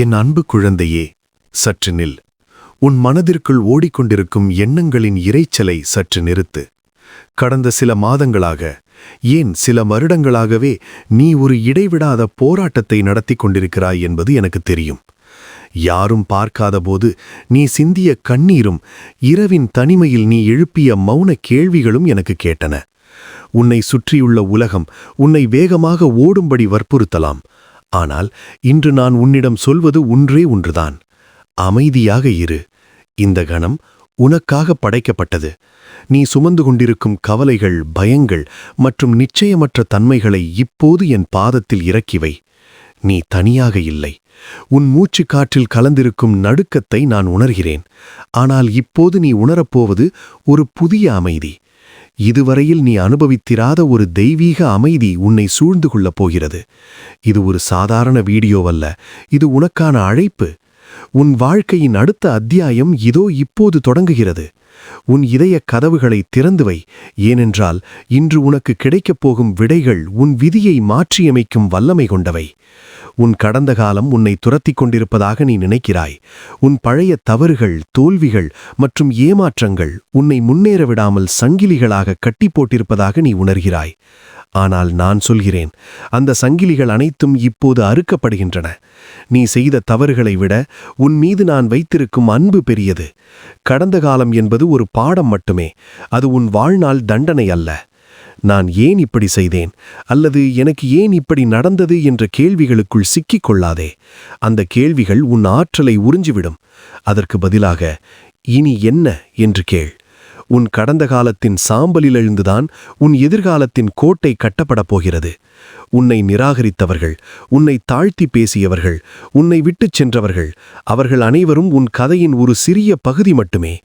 என் அன்பு குழந்தையே சற்று நில். உன் மனதிற்குள் ஓடிக்கொண்டிருக்கும் எண்ணங்களின் இரைச்சலை சற்று நிறுத்து. கடந்த சில மாதங்களாக ஏன் சில வருடங்களாகவே நீ ஒரு இடைவிடாத போராட்டத்தை நடத்தி கொண்டிருக்கிறாய் என்பது எனக்கு தெரியும். யாரும் பார்க்காதபோது நீ சிந்திய கண்ணீரும் இரவின் தனிமையில் நீ எழுப்பிய மௌன கேள்விகளும் எனக்கு கேட்டன. உன்னை சுற்றியுள்ள உலகம் உன்னை வேகமாக ஓடும்படி வற்புறுத்தலாம். ஆனால் இன்று நான் உன்னிடம் சொல்வது ஒன்றே ஒன்றுதான். அமைதியாக இரு. இந்த கணம் உனக்காக படைக்கப்பட்டது. நீ சுமந்து கொண்டிருக்கும் கவலைகள் பயங்கள் மற்றும் நிச்சயமற்ற தன்மைகளை இப்போது என் பாதத்தில் இறக்கிவை நீ தனியாக இல்லை. உன் மூச்சு காற்றில் கலந்திருக்கும் நடுக்கத்தை நான் உணர்கிறேன். ஆனால் இப்போது நீ உணரப்போவது ஒரு புதிய அமைதி. இதுவரையில் நீ அனுபவித்திராத ஒரு தெய்வீக அமைதி உன்னை சூழ்ந்து கொள்ளப் போகிறது. இது ஒரு சாதாரண வீடியோவல்ல இது உனக்கான அழைப்பு. உன் வாழ்க்கையின் அடுத்த அத்தியாயம் இதோ இப்போது தொடங்குகிறது. உன் இதய கதவுகளை திறந்து வை. ஏனென்றால் இன்று உனக்கு கிடைக்கப் போகும் விடைகள் உன் விதியை மாற்றியமைக்கும் வல்லமை கொண்டவை. உன் கடந்த காலம் உன்னை துரத்தி கொண்டிருப்பதாக நீ நினைக்கிறாய். உன் பழைய தவறுகள் தோல்விகள் மற்றும் ஏமாற்றங்கள் உன்னை முன்னேற விடாமல் சங்கிலிகளாக கட்டி போட்டிருப்பதாக நீ உணர்கிறாய். ஆனால் நான் சொல்கிறேன் அந்த சங்கிலிகள் அனைத்தும் இப்போது அறுக்கப்படுகின்றன. நீ செய்த தவறுகளை விட உன் மீது நான் வைத்திருக்கும் அன்பு பெரியது. கடந்த காலம் என்பது ஒரு பாடம் மட்டுமே. அது உன் வாழ்நாள் தண்டனை அல்ல. நான் ஏன் இப்படி செய்தேன்? அல்லது எனக்கு ஏன் இப்படி நடந்தது என்ற கேள்விகளுக்குள் சிக்கிக் கொள்ளாதே. அந்த கேள்விகள் உன் ஆற்றலை உறிஞ்சிவிடும். அதற்கு பதிலாக இனி என்ன என்று கேள். உன் கடந்த காலத்தின் சாம்பலில் எழுந்துதான் உன் எதிர்காலத்தின் கோட்டை கட்டப்படப் போகிறது. உன்னை நிராகரித்தவர்கள் உன்னை தாழ்த்தி பேசியவர்கள் உன்னை விட்டுச் சென்றவர்கள் அவர்கள் அனைவரும் உன் கதையின் ஒரு சிறிய பகுதி மட்டுமே.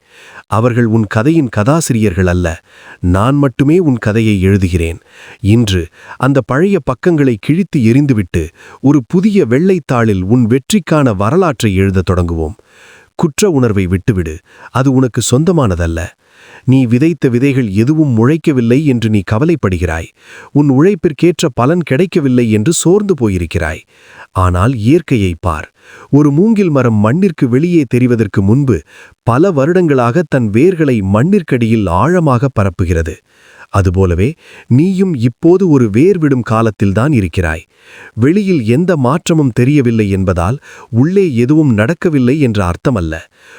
அவர்கள் உன் கதையின் கதாசிரியர்கள் அல்ல. நான் மட்டுமே உன் கதையை எழுதுகிறேன். இன்று அந்த பழைய பக்கங்களை கிழித்து எறிந்துவிட்டு ஒரு புதிய வெள்ளைத்தாளில் உன் வெற்றிக்கான வரலாற்றை எழுதத் தொடங்குவோம். குற்ற உணர்வை விட்டுவிடு. அது உனக்கு சொந்தமானதல்ல. நீ விதைத்த விதைகள் எதுவும் முளைக்கவில்லை என்று நீ கவலைப்படுகிறாய். உன் உழைப்பிற்கேற்ற பலன் கிடைக்கவில்லை என்று சோர்ந்து போயிருக்கிறாய். ஆனால் இயற்கையை பார். ஒரு மூங்கில் மரம் மண்ணிற்கு வெளியே தெரிவதற்கு முன்பு பல வருடங்களாக தன் வேர்களை மண்ணிற்கடியில் ஆழமாக பரப்புகிறது. அதுபோலவே நீயும் இப்போது ஒரு வேர்விடும் காலத்தில்தான் இருக்கிறாய். வெளியில் எந்த மாற்றமும் தெரியவில்லை என்பதால் உள்ளே எதுவும் நடக்கவில்லை என்ற அர்த்தமல்ல.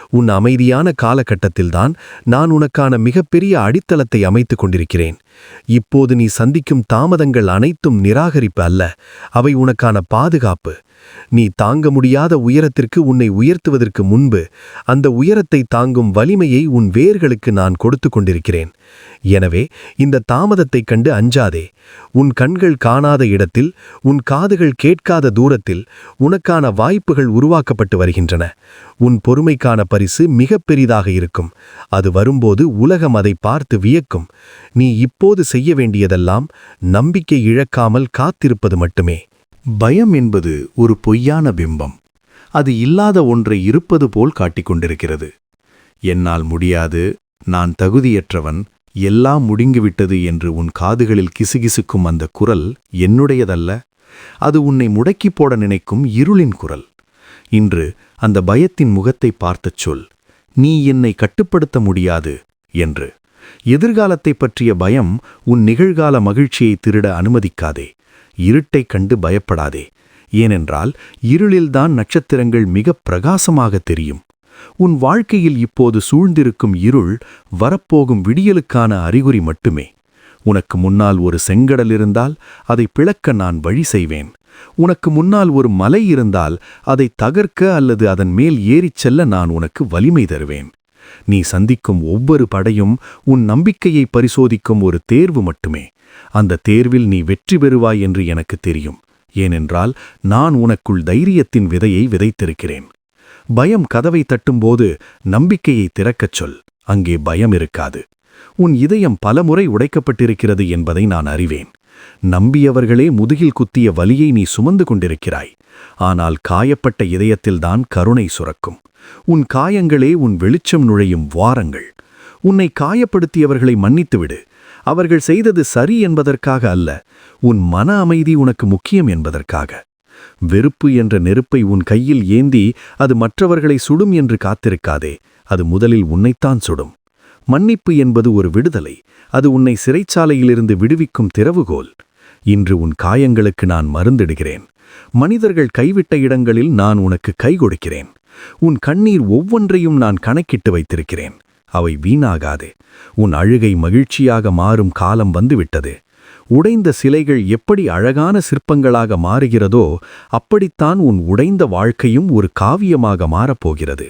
உன் அமைதியான காலகட்டத்தில்தான் நான் உனக்கான மிகப்பெரிய அடித்தளத்தை அமைத்துக் கொண்டிருக்கிறேன். இப்போது நீ சந்திக்கும் தாமதங்கள் அனைத்தும் நிராகரிப்பு அல்ல. அவை உனக்கான பாதுகாப்பு. நீ தாங்க முடியாத உயரத்திற்கு உன்னை உயர்த்துவதற்கு முன்பு அந்த உயரத்தை தாங்கும் வலிமையை உன் வேர்களுக்கு நான் கொடுத்து கொண்டிருக்கிறேன். எனவே இந்த தாமதத்தைக் கண்டு அஞ்சாதே. உன் கண்கள் காணாத இடத்தில் உன் காதுகள் கேட்காத தூரத்தில் உனக்கான வாய்ப்புகள் உருவாக்கப்பட்டு வருகின்றன. உன் பொறுமைக்கான பரிசு மிக பெரிதாக இருக்கும். அது வரும்போது உலகம் அதை பார்த்து வியக்கும். நீ இப்போது செய்ய வேண்டியதெல்லாம் நம்பிக்கை இழக்காமல் காத்திருப்பது மட்டுமே. பயம் என்பது ஒரு பொய்யான பிம்பம். அது இல்லாத ஒன்றை இருப்பது போல் காட்டிக் கொண்டிருக்கிறது என்னால் முடியாது நான் தகுதியற்றவன் எல்லாம் முடிங்கிவிட்டது என்று உன் காதுகளில் கிசுகிசுக்கும் அந்த குரல் என்னுடையதல்ல. அது உன்னை முடக்கிப் போட நினைக்கும் இருளின் குரல். இன்று அந்த பயத்தின் முகத்தை பார்த்துச் சொல் நீ என்னை கட்டுப்படுத்த முடியாது என்று. எதிர்காலத்தைப் பற்றிய பயம் உன் நிகழ்கால மகிழ்ச்சியை திருட அனுமதிக்காதே. இருட்டைக் கண்டு பயப்படாதே. ஏனென்றால் இருளில்தான் நட்சத்திரங்கள் மிகப் பிரகாசமாக தெரியும். உன் வாழ்க்கையில் இப்போது சூழ்ந்திருக்கும் இருள் வரப்போகும் விடியலுக்கான அறிகுறி மட்டுமே. உனக்கு முன்னால் ஒரு செங்கடல் இருந்தால் அதை பிளக்க நான் வழி செய்வேன். உனக்கு முன்னால் ஒரு மலை இருந்தால் அதை தகர்க்க அல்லது அதன் மேல் ஏறிச் செல்ல நான் உனக்கு வலிமை தருவேன். நீ சந்திக்கும் ஒவ்வொரு படையும் உன் நம்பிக்கையை பரிசோதிக்கும் ஒரு தேர்வு மட்டுமே. அந்த தேர்வில் நீ வெற்றி பெறுவாய் என்று எனக்கு தெரியும். ஏனென்றால் நான் உனக்குள் தைரியத்தின் விதையை விதைத்திருக்கிறேன். பயம் கதவை தட்டும்போது நம்பிக்கையை திறக்கச் சொல். அங்கே பயம் இருக்காது. உன் இதயம் பலமுறை உடைக்கப்பட்டிருக்கிறது என்பதை நான் அறிவேன். நம்பியவர்களே முதுகில் குத்திய வலியை நீ சுமந்து கொண்டிருக்கிறாய். ஆனால் காயப்பட்ட இதயத்தில்தான் கருணை சுரக்கும். உன் காயங்களே உன் வெளிச்சம் நுழையும் வாரங்கள். உன்னை காயப்படுத்தியவர்களை மன்னித்துவிடு. அவர்கள் செய்தது சரி என்பதற்காக அல்ல உன் மன அமைதி உனக்கு முக்கியம் என்பதற்காக. வெறுப்பு என்ற நெருப்பை உன் கையில் ஏந்தி அது மற்றவர்களை சுடும் என்று காத்திருக்காதே அது முதலில் உன்னைத்தான் சுடும். மன்னிப்பு என்பது ஒரு விடுதலை அது உன்னை சிறைச்சாலையிலிருந்து விடுவிக்கும் திறவுகோல். இன்று உன் காயங்களுக்கு நான் மருந்திடுகிறேன். மனிதர்கள் கைவிட்ட இடங்களில் நான் உனக்கு கை கொடுக்கிறேன். உன் கண்ணீர் ஒவ்வொன்றையும் நான் கணக்கிட்டு வைத்திருக்கிறேன். அவை வீணாகாது. உன் அழுகை மகிழ்ச்சியாக மாறும் காலம் வந்துவிட்டது. உடைந்த சிலைகள் எப்படி அழகான சிற்பங்களாக மாறுகிறதோ அப்படித்தான் உன் உடைந்த வாழ்க்கையும் ஒரு காவியமாக மாறப்போகிறது.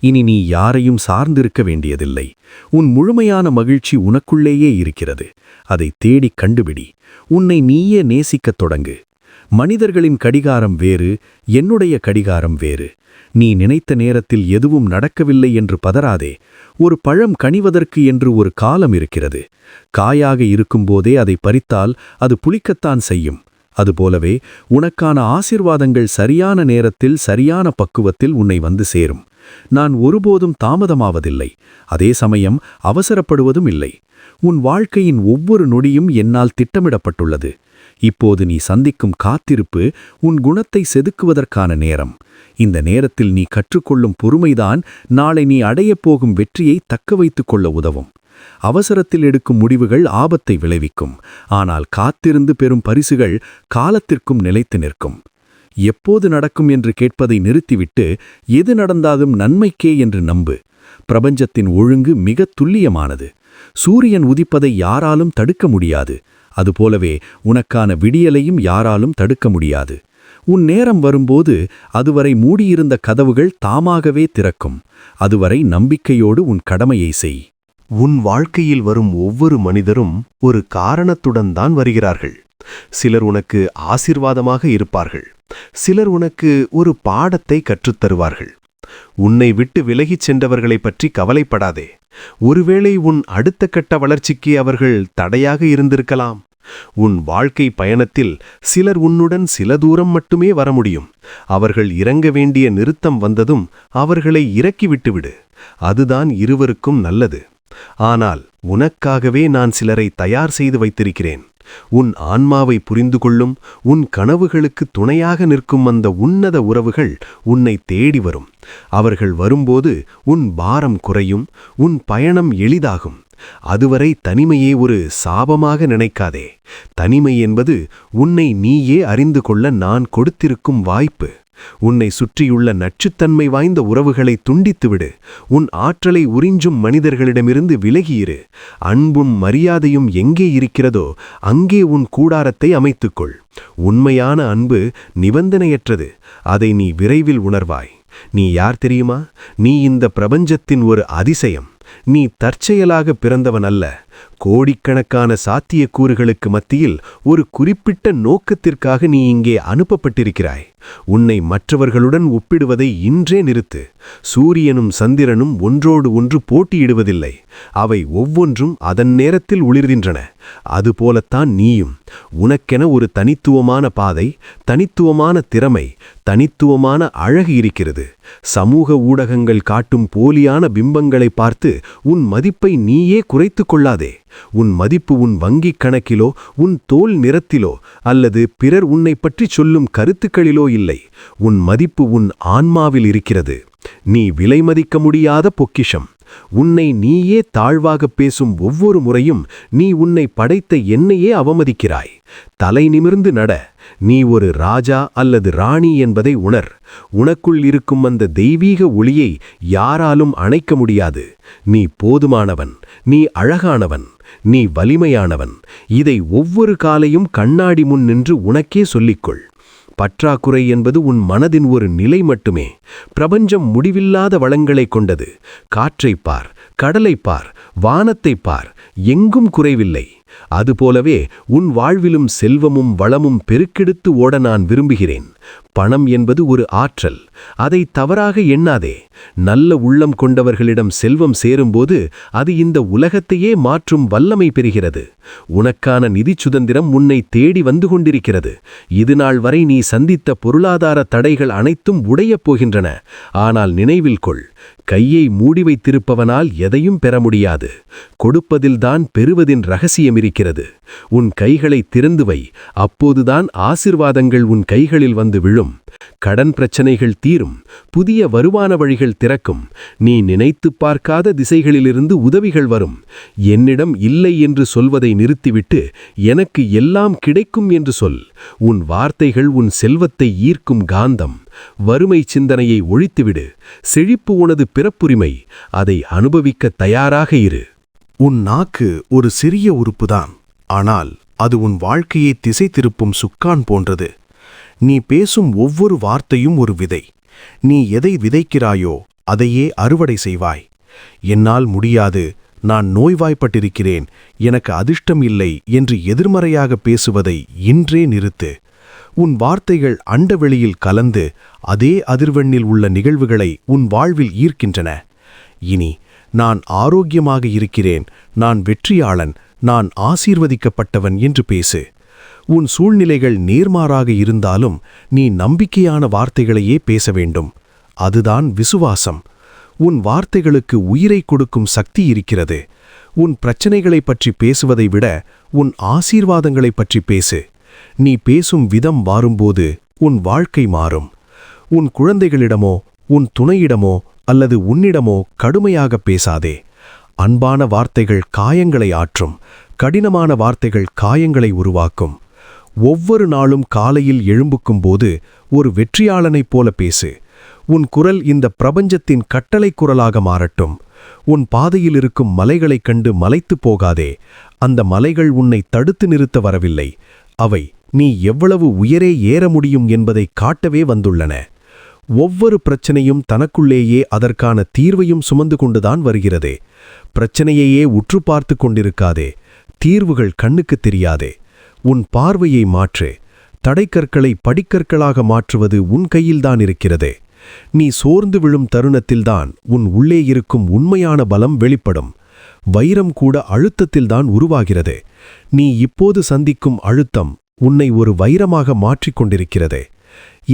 இனி நீ யாரையும் சார்ந்திருக்க வேண்டியதில்லை. உன் முழுமையான மகிழ்ச்சி உனக்குள்ளேயே இருக்கிறது. அதை தேடிக் கண்டுபிடி. உன்னை நீயே நேசிக்கத் தொடங்கு. மனிதர்களின் கடிகாரம் வேறு என்னுடைய கடிகாரம் வேறு. நீ நினைத்த நேரத்தில் எதுவும் நடக்கவில்லை என்று பதறாதே. ஒரு பழம் கனிவதற்கு என்று ஒரு காலம் இருக்கிறது. காயாக இருக்கும்போதே அதை பறித்தால் அது புளிக்கத்தான் செய்யும். அதுபோலவே உனக்கான ஆசிர்வாதங்கள் சரியான நேரத்தில் சரியான பக்குவத்தில் உன்னை வந்து சேரும். நான் ஒருபோதும் தாமதமாவதில்லை. அதே சமயம் அவசரப்படுவதும் இல்லை. உன் வாழ்க்கையின் ஒவ்வொரு நொடியும் என்னால் திட்டமிடப்பட்டுள்ளது. இப்போது நீ சந்திக்கும் காத்திருப்பு உன் குணத்தை செதுக்குவதற்கான நேரம். இந்த நேரத்தில் நீ கற்றுக்கொள்ளும் பொறுமைதான் நாளை நீ அடையப் போகும் வெற்றியை தக்க வைத்துக் கொள்ள உதவும். அவசரத்தில் எடுக்கும் முடிவுகள் ஆபத்தை விளைவிக்கும். ஆனால் காத்திருந்து பெறும் பரிசுகள் காலத்திற்கும் நிலைத்து நிற்கும். எப்போது நடக்கும் என்று கேட்பதை நிறுத்திவிட்டு எது நடந்தாலும் நன்மைக்கே என்று நம்பு. பிரபஞ்சத்தின் ஒழுங்கு மிக துல்லியமானது. சூரியன் உதிப்பதை யாராலும் தடுக்க முடியாது. அதுபோலவே உனக்கான விடியலையும் யாராலும் தடுக்க முடியாது. உன் நேரம் வரும்போது அதுவரை மூடியிருந்த கதவுகள் தாமாகவே திறக்கும். அதுவரை நம்பிக்கையோடு உன் கடமையை செய். உன் வாழ்க்கையில் வரும் ஒவ்வொரு மனிதரும் ஒரு காரணத்துடன் தான் வருகிறார்கள். சிலர் உனக்கு ஆசிர்வாதமாக இருப்பார்கள். சிலர் உனக்கு ஒரு பாடத்தை கற்றுத்தருவார்கள். உன்னை விட்டு விலகிச் சென்றவர்களைப் பற்றி கவலைப்படாதே. ஒருவேளை உன் அடுத்த கட்ட வளர்ச்சிக்கு அவர்கள் தடையாக இருந்திருக்கலாம். உன் வாழ்க்கை பயணத்தில் சிலர் உன்னுடன் சில தூரம் மட்டுமே வர முடியும். அவர்கள் இறங்க வேண்டிய நிறுத்தம் வந்ததும் அவர்களை இறக்கிவிட்டுவிடு அதுதான் இருவருக்கும் நல்லது. ஆனால் உனக்காகவே நான் சிலரை தயார் செய்து வைத்திருக்கிறேன். உன் ஆன்மாவை புரிந்து கொள்ளும் உன் கனவுகளுக்கு துணையாக நிற்கும் அந்த உன்னத உறவுகள் உன்னை தேடி வரும். அவர்கள் வரும்போது உன் பாரம் குறையும் உன் பயணம் எளிதாகும். அதுவரை தனிமையே ஒரு சாபமாக நினைக்காதே. தனிமை என்பது உன்னை நீயே அறிந்து கொள்ள நான் கொடுத்திருக்கும் வாய்ப்பு. உன்னை சுற்றியுள்ள நச்சுத்தன்மை வாய்ந்த உறவுகளை துண்டித்துவிடு. உன் ஆற்றலை உறிஞ்சும் மனிதர்களிடமிருந்து விலகியிரு. அன்பும் மரியாதையும் எங்கே இருக்கிறதோ அங்கே உன் கூடாரத்தை அமைத்துக்கொள். உண்மையான அன்பு நிபந்தனையற்றது. அதை நீ விரைவில் உணர்வாய். நீ யார் தெரியுமா? நீ இந்த பிரபஞ்சத்தின் ஒரு அதிசயம். நீ தற்செயலாக பிறந்தவன் அல்ல கோடிக்கணக்கான சாத்தியக்கூறுகளுக்கு மத்தியில் ஒரு குறிப்பிட்ட நோக்கத்திற்காக நீ இங்கே அனுப்பப்பட்டிருக்கிறாய். உன்னை மற்றவர்களுடன் ஒப்பிடுவதை இன்றே நிறுத்து. சூரியனும் சந்திரனும் ஒன்றோடு ஒன்று போட்டியிடுவதில்லை. அவை ஒவ்வொன்றும் அதன் நேரத்தில் உளிர்கின்றன. அதுபோலத்தான் நீயும். உனக்கென ஒரு தனித்துவமான பாதை தனித்துவமான திறமை தனித்துவமான அழகு இருக்கிறது. சமூக ஊடகங்கள் காட்டும் போலியான பிம்பங்களை பார்த்து உன் மதிப்பை நீயே குறைத்துக் கொள்ளாதே. உன் மதிப்பு உன் வங்கிக் கணக்கிலோ உன் தோல் நிறத்திலோ அல்லது பிறர் உன்னை பற்றி சொல்லும் கருத்துக்களிலோ இல்லை. உன் மதிப்பு உன் ஆன்மாவில் இருக்கிறது. நீ விலை மதிக்க முடியாத பொக்கிஷம். உன்னை நீயே தாழ்வாக பேசும் ஒவ்வொரு முறையும் நீ உன்னை படைத்த என்னையே அவமதிக்கிறாய். தலை நிமிர்ந்து நட. நீ ஒரு ராஜா அல்லது ராணி என்பதை உணர். உனக்குள் இருக்கும் அந்த தெய்வீக ஒளியை யாராலும் அணைக்க முடியாது. நீ போதுமானவன் நீ அழகானவன் நீ வலிமையானவன். இதை ஒவ்வொரு காலையும் கண்ணாடி முன் நின்று உனக்கே சொல்லிக்கொள். பற்றாக்குறை என்பது உன் மனதின் ஒரு நிலை மட்டுமே. பிரபஞ்சம் முடிவில்லாத வளங்களைக் கொண்டது. காற்றைப் பார் கடலைப் பார் வானத்தைப் பார் எங்கும் குறைவில்லை. அதுபோலவே உன் வாழ்விலும் செல்வமும் வளமும் பெருக்கெடுத்து ஓட நான் விரும்புகிறேன். பணம் என்பது ஒரு ஆற்றல். அதை தவறாக எண்ணாதே. நல்ல உள்ளம் கொண்டவர்களிடம் செல்வம் சேரும்போது அது இந்த உலகத்தையே மாற்றும் வல்லமை பெறுகிறது. உனக்கான நிதி சுதந்திரம் உன்னை தேடி வந்து கொண்டிருக்கிறது. இதுநாள் வரை நீ சந்தித்த பொருளாதார தடைகள் அனைத்தும் உடையப் போகின்றன. ஆனால் நினைவில் கொள் கையை மூடி வைத்திருப்பவனால் எதையும் பெற முடியாது. கொடுப்பதில்தான் பெறுவதின் ரகசியம் இருக்கிறது உன் கைகளை திறந்து வை. அப்போதுதான் ஆசிர்வாதங்கள் உன் கைகளில் வந்து விழும். கடன் பிரச்சனைகள் தீரும். புதிய வருமான வழிகள் திறக்கும். நீ நினைத்துப் பார்க்காத திசைகளிலிருந்து உதவிகள் வரும். என்னிடம் இல்லை என்று சொல்வதை நிறுத்திவிட்டு எனக்கு எல்லாம் கிடைக்கும் என்று சொல். உன் வார்த்தைகள் உன் செல்வத்தை ஈர்க்கும் காந்தம். வறுமை சிந்தனையை ஒழித்துவிடு. செழிப்பு உனது பிறப்புரிமை. அதை அனுபவிக்க தயாராக இரு. உன் நாக்கு ஒரு சிறிய உறுப்புதான். ஆனால் அது உன் வாழ்க்கையை திசை திருப்பும் சுக்கான் போன்றது. நீ பேசும் ஒவ்வொரு வார்த்தையும் ஒரு விதை. நீ எதை விதைக்கிறாயோ அதையே அறுவடை செய்வாய். என்னால் முடியாது. நான் நோய்வாய்ப்பட்டிருக்கிறேன் எனக்கு அதிர்ஷ்டம் இல்லை என்று எதிர்மறையாக பேசுவதை இன்றே நிறுத்து. உன் வார்த்தைகள் அண்டவெளியில் கலந்து அதே அதிர்வெண்ணில் உள்ள நிகழ்வுகளை உன் வாழ்வில் ஈர்க்கின்றன. இனி நான் ஆரோக்கியமாக இருக்கிறேன் நான் வெற்றியாளன் நான் ஆசீர்வதிக்கப்பட்டவன் என்று பேசு. உன் சூழ்நிலைகள் நேர்மாறாக இருந்தாலும் நீ நம்பிக்கையான வார்த்தைகளையே பேச வேண்டும். அதுதான் விசுவாசம். உன் வார்த்தைகளுக்கு உயிரை கொடுக்கும் சக்தி இருக்கிறது. உன் பிரச்சனைகளைப் பற்றி பேசுவதை விட உன் ஆசீர்வாதங்களைப் பற்றி பேசு. நீ பேசும் விதம் மாறும்போது உன் வாழ்க்கை மாறும். உன் குழந்தைகளிடமோ உன் துணையிடமோ அல்லது உன்னிடமோ கடுமையாக பேசாதே. அன்பான வார்த்தைகள் காயங்களை ஆற்றும். கடினமான வார்த்தைகள் காயங்களை உருவாக்கும். ஒவ்வொரு நாளும் காலையில் எழும்புக்கும்போது ஒரு வெற்றியாளனைப் போல பேசு. உன் குரல் இந்த பிரபஞ்சத்தின் கட்டளை குரலாக மாறட்டும். உன் பாதையில் இருக்கும் மலைகளைக் கண்டு மலைத்துப் போகாதே. அந்த மலைகள் உன்னை தடுத்து நிறுத்த வரவில்லை. அவை நீ எவ்வளவு உயரே ஏற முடியும் என்பதை காட்டவே வந்துள்ளன. ஒவ்வொரு பிரச்சனையும் தனக்குள்ளேயே அதற்கான தீர்வையும் சுமந்து கொண்டுதான் வருகிறதே. பிரச்சனையையே உற்று பார்த்து கொண்டிருக்காதே. தீர்வுகள் கண்ணுக்குத் தெரியாதே. உன் பார்வையை மாற்று. தடைக்கற்களை படிக்கற்களாக மாற்றுவது உன் கையில்தான் இருக்கிறதே. நீ சோர்ந்து விழும் தருணத்தில்தான் உன் உள்ளே இருக்கும் உண்மையான பலம் வெளிப்படும். வைரம் கூட அழுத்தத்தில்தான் உருவாகிறது. நீ இப்போது சந்திக்கும் அழுத்தம் உன்னை ஒரு வைரமாக மாற்றிக்கொண்டிருக்கிறது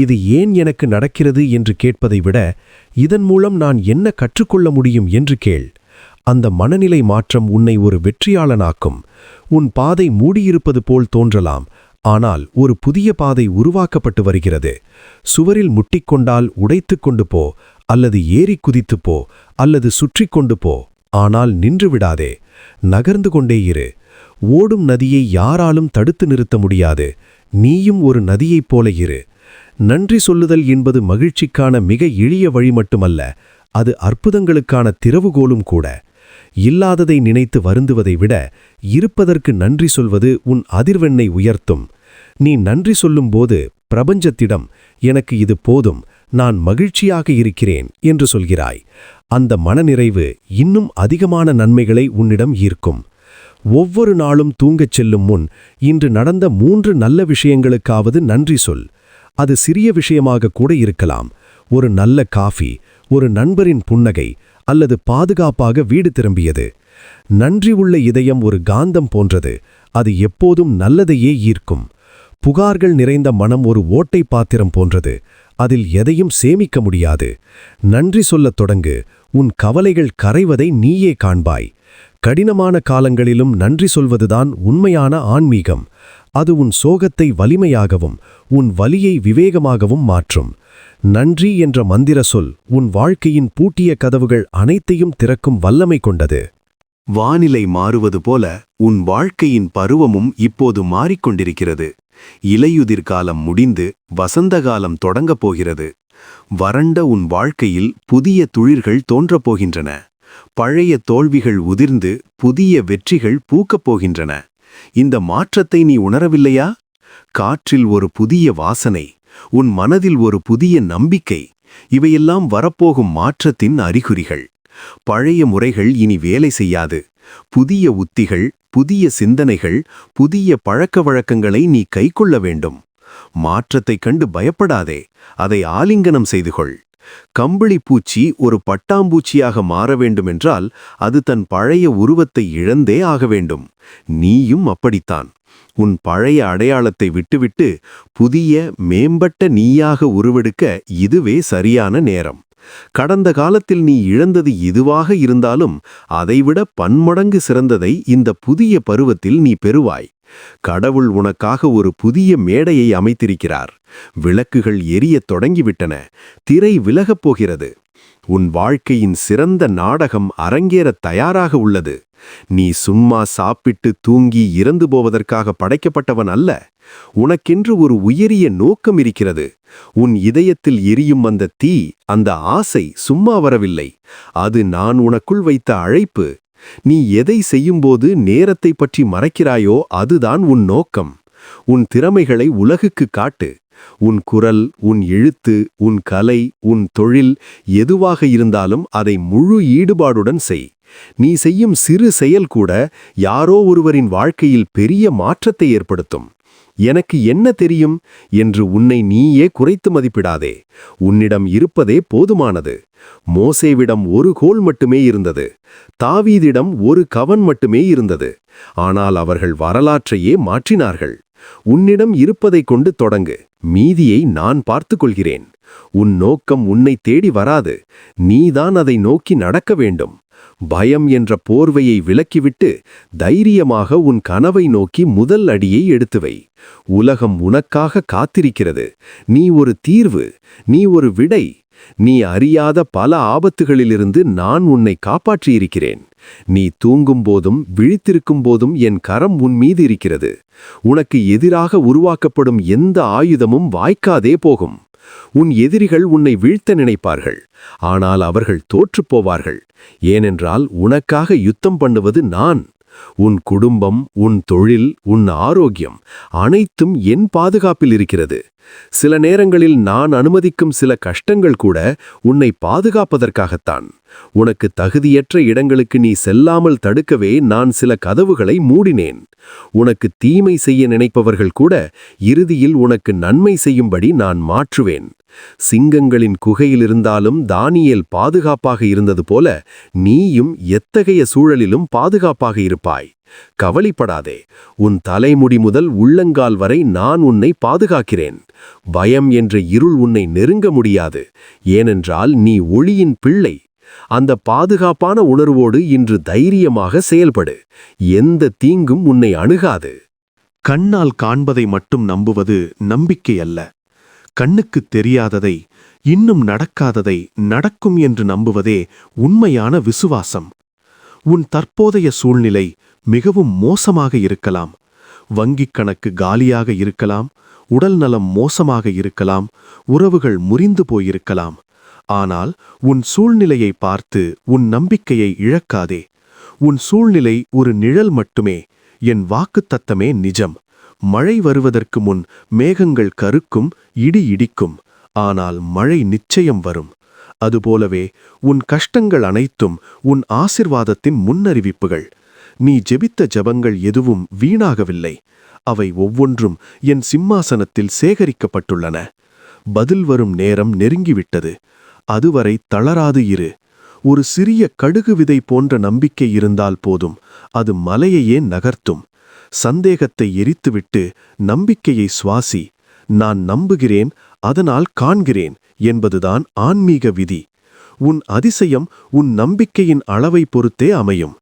இது ஏன் எனக்கு நடக்கிறது என்று கேட்பதை விட இதன் மூலம் நான் என்ன கற்றுக்கொள்ள முடியும் என்று கேள். அந்த மனநிலை மாற்றம் உன்னை ஒரு வெற்றியாளனாக்கும். உன் பாதை மூடியிருப்பது போல் தோன்றலாம். ஆனால் ஒரு புதிய பாதை உருவாக்கப்பட்டு வருகிறது. சுவரில் முட்டிக்கொண்டால் உடைத்து கொண்டு போ அல்லது ஏறி குதித்து போ அல்லது சுற்றி கொண்டு போ ஆனால் நின்று விடாதே. நகர்ந்து கொண்டே இரு. ஓடும் நதியை யாராலும் தடுத்து நிறுத்த முடியாது. நீயும் ஒரு நதியைப் போல இரு. நன்றி சொல்லுதல் என்பது மகிழ்ச்சிக்கான மிக எளிய வழி மட்டுமல்ல அது அற்புதங்களுக்கான திறவுகோலும் கூட. இல்லாததை நினைத்து வருந்துவதை விட இருப்பதற்கு நன்றி சொல்வது உன் அதிர்வெண்ணை உயர்த்தும். நீ நன்றி சொல்லும்போது பிரபஞ்சத்திடம் எனக்கு இது போதும் நான் மகிழ்ச்சியாக இருக்கிறேன் என்று சொல்கிறாய். அந்த மனநிறைவு இன்னும் அதிகமான நன்மைகளை உன்னிடம் ஈர்க்கும். ஒவ்வொரு நாளும் தூங்கச் செல்லும் முன் இன்று நடந்த மூன்று நல்ல விஷயங்களுக்காவது நன்றி சொல். அது சிறிய விஷயமாக கூட இருக்கலாம். ஒரு நல்ல காஃபி ஒரு நண்பரின் புன்னகை அல்லது பாதுகாப்பாக வீடு திரும்பியது. நன்றி உள்ள இதயம் ஒரு காந்தம் போன்றது. அது எப்போதும் நல்லதையே ஈர்க்கும். புகார்கள் நிறைந்த மனம் ஒரு ஓட்டை பாத்திரம் போன்றது. அதில் எதையும் சேமிக்க முடியாது. நன்றி சொல்லத் தொடங்கு. உன் கவலைகள் கரைவதை நீயே காண்பாய். கடினமான காலங்களிலும் நன்றி சொல்வதுதான் உண்மையான ஆன்மீகம். அது உன் சோகத்தை வலிமையாகவும் உன் வலியை விவேகமாகவும் மாற்றும். நன்றி என்ற மந்திர சொல் உன் வாழ்க்கையின் பூட்டிய கதவுகள் அனைத்தையும் திறக்கும் வல்லமை கொண்டது. வானிலை மாறுவது போல உன் வாழ்க்கையின் பருவமும் இப்போது மாறிக்கொண்டிருக்கிறது. இலையுதிர் காலம் முடிந்து வசந்தகாலம் தொடங்கப் போகிறது. வறண்ட உன் வாழ்க்கையில் புதிய துளிர்கள் தோன்றப் போகின்றன. பழைய தோல்விகள் உதிர்ந்து புதிய வெற்றிகள் பூக்கப் போகின்றன. இந்த மாற்றத்தை நீ உணரவில்லையா? காற்றில் ஒரு புதிய வாசனை உன் மனதில் ஒரு புதிய நம்பிக்கை இவையெல்லாம் வரப்போகும் மாற்றத்தின் அறிகுறிகள். பழைய முறைகள் இனி வேலை செய்யாது. புதிய உத்திகள் புதிய சிந்தனைகள் புதிய பழக்க வழக்கங்களை நீ கைக்கொள்ள வேண்டும். மாற்றத்தைக் கண்டு பயப்படாதே அதை ஆலிங்கனம் செய்து கொள். கம்பளி பூச்சி ஒரு பட்டாம்பூச்சியாக மாற வேண்டுமென்றால் அது தன் பழைய உருவத்தை இழந்தே ஆக வேண்டும். நீயும் அப்படித்தான். உன் பழைய அடையாளத்தை விட்டுவிட்டு புதிய மேம்பட்ட நீயாக உருவெடுக்க இதுவே சரியான நேரம். கடந்த காலத்தில் நீ இழந்தது இதுவாக இருந்தாலும் அதைவிட பன்மடங்கு சிறந்ததை இந்த புதிய பருவத்தில் நீ பெறுவாய். கடவுள் உனக்காக ஒரு புதிய மேடையை அமைத்திருக்கிறார். விளக்குகள் எரியத் தொடங்கிவிட்டன. திரை விலகப் போகிறது. உன் வாழ்க்கையின் சிறந்த நாடகம் அரங்கேறத் தயாராக உள்ளது. நீ சும்மா சாப்பிட்டு தூங்கி இறந்து போவதற்காக படைக்கப்பட்டவன் அல்ல. உனக்கென்று ஒரு உயரிய நோக்கம் இருக்கிறது. உன் இதயத்தில் எரியும் அந்த தீ அந்த ஆசை சும்மா வரவில்லை. அது நான் உனக்குள் வைத்த அழைப்பு. நீ எதை செய்யும்போது நேரத்தை பற்றி மறைக்கிறாயோ அதுதான் உன் நோக்கம். உன் திறமைகளை உலகுக்கு காட்டு. உன் குரல் உன் எழுத்து உன் கலை உன் தொழில் எதுவாக இருந்தாலும் அதை முழு ஈடுபாடுடன் செய். நீ செய்யும் சிறு செயல் கூட யாரோ ஒருவரின் வாழ்க்கையில் பெரிய மாற்றத்தை ஏற்படுத்தும். எனக்கு என்ன தெரியும் என்று உன்னை நீயே குறைத்து மதிப்பிடாதே. உன்னிடம் இருப்பதே போதுமானது. மோசேவிடம் ஒரு கோல் மட்டுமே இருந்தது. தாவீதிடம் ஒரு கவன் மட்டுமே இருந்தது. ஆனால் அவர்கள் வரலாற்றையே மாற்றினார்கள். உன்னிடம் இருப்பதைக் கொண்டு தொடங்கு. மீதியை நான் பார்த்துக் கொள்கிறேன். உன் நோக்கம் உன்னை தேடி வராது. நீதான் அதை நோக்கி நடக்க வேண்டும். பயம் என்ற போர்வையை விலக்கிவிட்டு தைரியமாக உன் கனவை நோக்கி முதல் அடியை எடுத்து வை உலகம் உனக்காக காத்திருக்கிறது. நீ ஒரு தீர்வு நீ ஒரு விடை. நீ அறியாத பல ஆபத்துகளிலிருந்து நான் உன்னை காப்பாற்றியிருக்கிறேன். நீ தூங்கும் போதும் விழித்திருக்கும் போதும் என் கரம் உன் மீது இருக்கிறது. உனக்கு எதிராக உருவாக்கப்படும் எந்த ஆயுதமும் வாய்க்காதே போகும். உன் எதிரிகள் உன்னை வீழ்த்த நினைப்பார்கள். ஆனால் அவர்கள் தோற்றுப் போவார்கள். ஏனென்றால் உனக்காக யுத்தம் பண்ணுவது நான். உன் குடும்பம் உன் தொழில் உன் ஆரோக்கியம் அனைத்தும் என் பாதுகாப்பில் இருக்கிறது. சில நேரங்களில் நான் அனுமதிக்கும் சில கஷ்டங்கள் கூட உன்னை பாதுகாப்பதற்காகத்தான். உனக்கு தகுதியற்ற இடங்களுக்கு நீ செல்லாமல் தடுக்கவே நான் சில கதவுகளை மூடினேன். உனக்கு தீமை செய்ய நினைப்பவர்கள் கூட இறுதியில் உனக்கு நன்மை செய்யும்படி நான் மாற்றுவேன். சிங்கங்களின் குகையிலிருந்தாலும் தானியல் பாதுகாப்பாக இருந்தது போல நீயும் எத்தகைய சூழலிலும் பாதுகாப்பாக இருப்பாய். கவலைப்படாதே உன் தலைமுடி முதல் உள்ளங்கால் வரை நான் உன்னை பாதுகாக்கிறேன். பயம் என்ற இருள் உன்னை நெருங்க முடியாது. ஏனென்றால் நீ ஒளியின் பிள்ளை அந்த பாதுகாப்பான உணர்வோடு இன்று தைரியமாக செயல்படு. எந்த தீங்கும் உன்னை அணுகாது. கண்ணால் காண்பதை மட்டும் நம்புவது நம்பிக்கை அல்ல கண்ணுக்கு தெரியாததை இன்னும் நடக்காததை நடக்கும் என்று நம்புவதே உண்மையான விசுவாசம். உன் தற்போதைய சூழ்நிலை மிகவும் மோசமாக இருக்கலாம். வங்கிக் கணக்கு காலியாக இருக்கலாம். உடல் நலம் மோசமாக இருக்கலாம். உறவுகள் முறிந்து போயிருக்கலாம். ஆனால் உன் சூழ்நிலையை பார்த்து உன் நம்பிக்கையை இழக்காதே. உன் சூழ்நிலை ஒரு நிழல் மட்டுமே என் வாக்குத்தத்தமே நிஜம். மழை வருவதற்கு முன் மேகங்கள் கருக்கும் இடி இடிக்கும் ஆனால் மழை நிச்சயம் வரும். அதுபோலவே உன் கஷ்டங்கள் அனைத்தும் உன் ஆசிர்வாதத்தின் முன்னறிவிப்புகள். நீ ஜெபித்த ஜபங்கள் எதுவும் வீணாகவில்லை. அவை ஒவ்வொன்றும் என் சிம்மாசனத்தில் சேகரிக்கப்பட்டுள்ளன. பதில் வரும் நேரம் நெருங்கிவிட்டது. அதுவரை தளராது இரு. ஒரு சிறிய கடுகு விதை போன்ற நம்பிக்கை இருந்தால் போதும். அது மலையையே நகர்த்தும். சந்தேகத்தை எரித்துவிட்டு நம்பிக்கையை சுவாசி நான் நம்புகிறேன் அதனால் காண்கிறேன் என்பதுதான் ஆன்மீக விதி. உன் அதிசயம் உன் நம்பிக்கையின் அளவை பொறுத்தே அமையும்.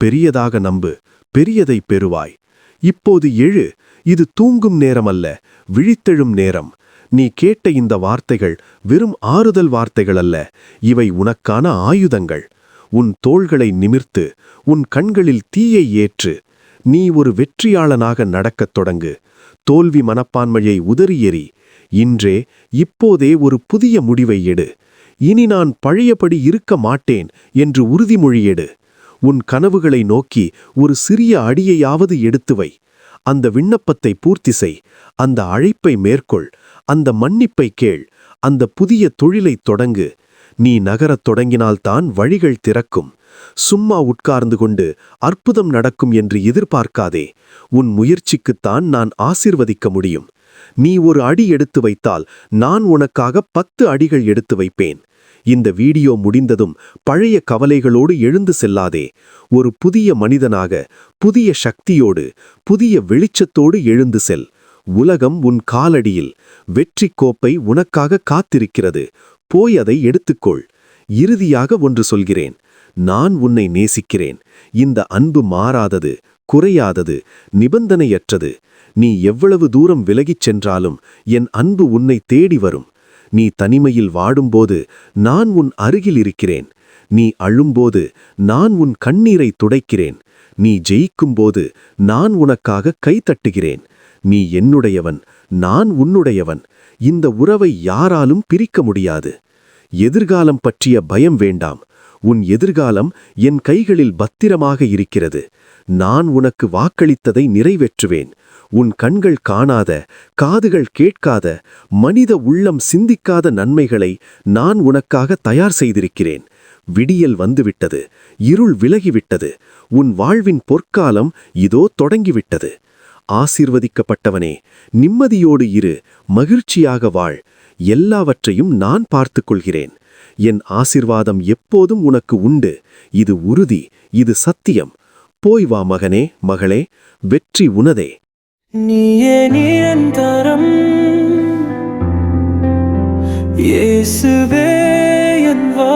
பெரியதாக நம்பு பெரியதை பெறுவாய். இப்போது எழு இது தூங்கும் நேரமல்ல விழித்தெழும் நேரம். நீ கேட்ட இந்த வார்த்தைகள் வெறும் ஆறுதல் வார்த்தைகள் அல்ல. இவை உனக்கான ஆயுதங்கள். உன் தோள்களை நிமிர்த்து உன் கண்களில் தீயை ஏற்று நீ ஒரு வெற்றியாளனாக நடக்கத் தொடங்கு. தோல்வி மனப்பான்மையை உதறியெறி இன்றே இப்போதே ஒரு புதிய முடிவை எடு. இனி நான் பழையபடி இருக்க மாட்டேன் என்று உறுதிமொழி எடு. உன் கனவுகளை நோக்கி ஒரு சிறிய அடியையாவது எடுத்து வை. அந்த விண்ணப்பத்தை பூர்த்தி செய். அந்த அழைப்பை மேற்கொள். அந்த மன்னிப்பை கேள். அந்த புதிய தொழிலைத் தொடங்கு. நீ நகரத் தொடங்கினால்தான் வழிகள் திறக்கும். சும்மா உட்கார்ந்து கொண்டு அற்புதம் நடக்கும் என்று எதிர்பார்க்காதே. உன் முயற்சிக்குத்தான் நான் ஆசிர்வதிக்க முடியும். நீ ஒரு அடி எடுத்து வைத்தால் நான் உனக்காக பத்து அடிகள் எடுத்து வைப்பேன். இந்த வீடியோ முடிந்ததும் பழைய கவலைகளோடு எழுந்து செல்லாதே. ஒரு புதிய மனிதனாக புதிய சக்தியோடு புதிய வெளிச்சத்தோடு எழுந்து செல். உலகம் உன் காலடியில் வெற்றிக் கோப்பை உனக்காக காத்திருக்கிறது. போய் அதை எடுத்துக்கொள். இறுதியாக ஒன்று சொல்கிறேன். நான் உன்னை நேசிக்கிறேன். இந்த அன்பு மாறாதது குறையாதது நிபந்தனையற்றது. நீ எவ்வளவு தூரம் விலகிச் சென்றாலும் என் அன்பு உன்னை தேடி வரும். நீ தனிமையில் வாடும்போது நான் உன் அருகில் இருக்கிறேன். நீ அழும்போது நான் உன் கண்ணீரை துடைக்கிறேன். நீ ஜெயிக்கும்போது நான் உனக்காக கைதட்டுகிறேன் நீ என்னுடையவன் நான் உன்னுடையவன். இந்த உறவை யாராலும் பிரிக்க முடியாது. எதிர்காலம் பற்றிய பயம் வேண்டாம். உன் எதிர்காலம் என் கைகளில் பத்திரமாக இருக்கிறது. நான் உனக்கு வாக்களித்ததை நிறைவேற்றுவேன். உன் கண்கள் காணாத காதுகள் கேட்காத மனித உள்ளம் சிந்திக்காத நன்மைகளை நான் உனக்காக தயார் செய்திருக்கிறேன். விடியல் வந்துவிட்டது இருள் விலகிவிட்டது உன் வாழ்வின் பொற்காலம் இதோ தொடங்கிவிட்டது. ஆசீர்வதிக்கப்பட்டவனே நிம்மதியோடு இரு மகிழ்ச்சியாக வாழ் எல்லாவற்றையும் நான் பார்த்து கொள்கிறேன். என் ஆசிர்வாதம் எப்போதும் உனக்கு உண்டு இது உறுதி இது சத்தியம். போய் வா மகனே மகளே வெற்றி உனதே. நீயே நிரந்தரம். இயேசுவே என் வா